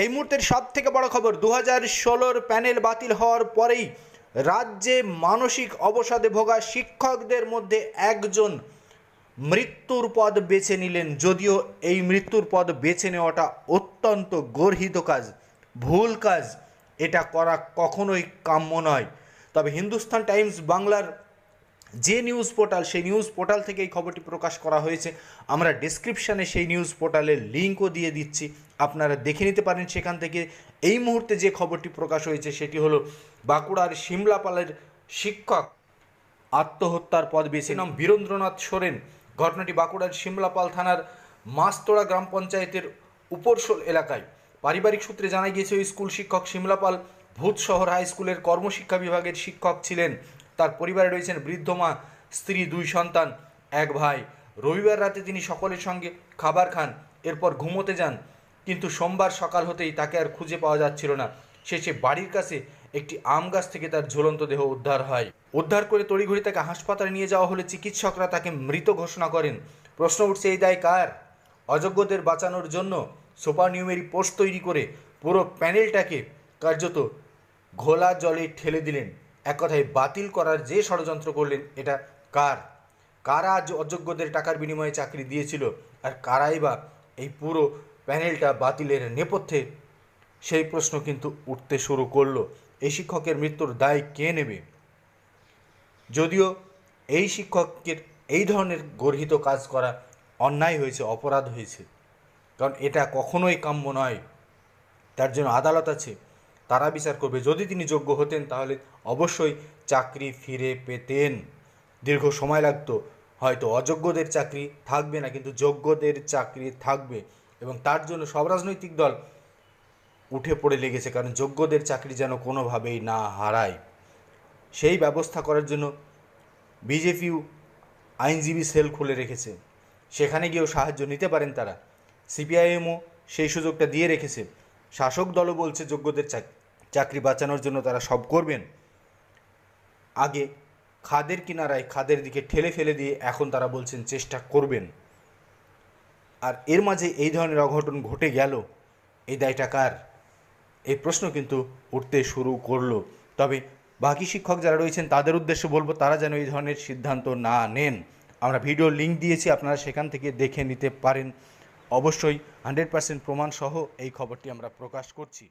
এই মুহূর্তের সব থেকে বড় খবর দু হাজার ষোলোর প্যানেল বাতিল হওয়ার পরেই রাজ্যে মানসিক অবসাদে ভোগা শিক্ষকদের মধ্যে একজন মৃত্যুর পদ বেছে নিলেন, যদিও এই মৃত্যুর পদ বেছে নেওয়াটা অত্যন্ত গর্হিত কাজ, ভুল কাজ। এটা করা কখনোই কাম্য নয়। তবে হিন্দুস্তান টাইমস বাংলার যে নিউজ পোর্টাল সেই নিউজ পোর্টাল থেকে এই খবরটি প্রকাশ করা হয়েছে। আমরা ডিসক্রিপশানে সেই নিউজ পোর্টালের লিঙ্কও দিয়ে দিচ্ছি। আপনারা দেখে নিতে পারেন সেখান থেকে। এই মুহূর্তে যে খবরটি প্রকাশ হয়েছে, সেটি হলো বাঁকুড়ার সিমলাপালের শিক্ষক আত্মহত্যার পদ বেছে নাম বীরেন্দ্রনাথ সোরেন, ঘটনাটি বাঁকুড়ার সিমলাপাল থানার মাস্তোড়া গ্রাম পঞ্চায়েতের উপরশোল এলাকায়। পারিবারিক সূত্রে জানা গিয়েছে, ওই স্কুল শিক্ষক সিমলাপাল ভূতশহর হাই স্কুলের কর্মশিক্ষা বিভাগের শিক্ষক ছিলেন। তার পরিবারে রয়েছেন বৃদ্ধ মা, স্ত্রী, দুই সন্তান, এক ভাই। রবিবার রাতে তিনি সকলের সঙ্গে খাবার খান, এরপর ঘুমোতে যান। কিন্তু সোমবার সকাল হতেই তাকে আর খুঁজে পাওয়া যাচ্ছিল না। শেষে বাড়ির কাছে একটি আম গাছ থেকে তার ঝুলন্ত দেহ উদ্ধার হয়। উদ্ধার করে তড়িঘড়ি তাকে হাসপাতালে নিয়ে যাওয়া হলে চিকিৎসকরা তাকে মৃত ঘোষণা করেন। প্রশ্ন উঠছে, এই দায় কার? অযোগ্যদের বাঁচানোর জন্য সুপার নিউমেরি পোস্ট তৈরি করে পুরো প্যানেলটাকে কার্যত ঘোলা জলে ঠেলে দিলেন। এক কথায় বাতিল করার যে ষড়যন্ত্র করলেন, এটা কার? কারা আজ অযোগ্যদের টাকার বিনিময়ে চাকরি দিয়েছিল? আর কারাই বা এই পুরো প্যানেলটা বাতিলের নেপথ্যে? সেই প্রশ্ন কিন্তু উঠতে শুরু করল। এই শিক্ষকের মৃত্যুর দায় কে নেবে? যদিও এই শিক্ষকের এই ধরনের গর্হিত কাজ করা অন্যায় হয়েছে, অপরাধ হয়েছে। কারণ এটা কখনোই কাম্য নয়। তার জন্য আদালত আছে। তারা বিচার করবে। যদি তিনি যোগ্য হতেন, তাহলে অবশ্যই চাকরি ফিরে পেতেন। দীর্ঘ সময় লাগতো। হয়তো অযোগ্যদের চাকরি থাকবে না, কিন্তু যোগ্যদের চাকরি থাকবে। এবং তার জন্য সব রাজনৈতিক দল উঠে পড়ে লেগেছে, কারণ যোগ্যদের চাকরি যেন কোনোভাবেই না হারায়। সেই ব্যবস্থা করার জন্য বিজেপিও আইনজীবী সেল খুলে রেখেছে। সেখানে গিয়েও সাহায্য নিতে পারেন তারা। সিপিআইএমও সেই সুযোগটা দিয়ে রেখেছে। শাসক দলও বলছে যোগ্যদের চাক- চাকরি বাঁচানোর জন্য তারা সব করবেন। আগে খাদের কিনারায় খাদের দিকে ঠেলে ফেলে দিয়ে এখন তারা বলছেন চেষ্টা করবেন। আর এর মাঝে এই ধরনের অঘটন ঘটে গেল। এই দায়টা কার? এই প্রশ্ন কিন্তু উঠতে শুরু করল। তবে বাকি শিক্ষক যারা রয়েছেন, তাদের উদ্দেশ্যে বলব, তারা যেন এই ধরনের সিদ্ধান্ত না নেন। আমরা ভিডিও লিঙ্ক দিয়েছি, আপনারা সেখান থেকে দেখে নিতে পারেন। অবশ্যই হান্ড্রেড পার্সেন্ট প্রমাণসহ এই খবরটি আমরা প্রকাশ করছি।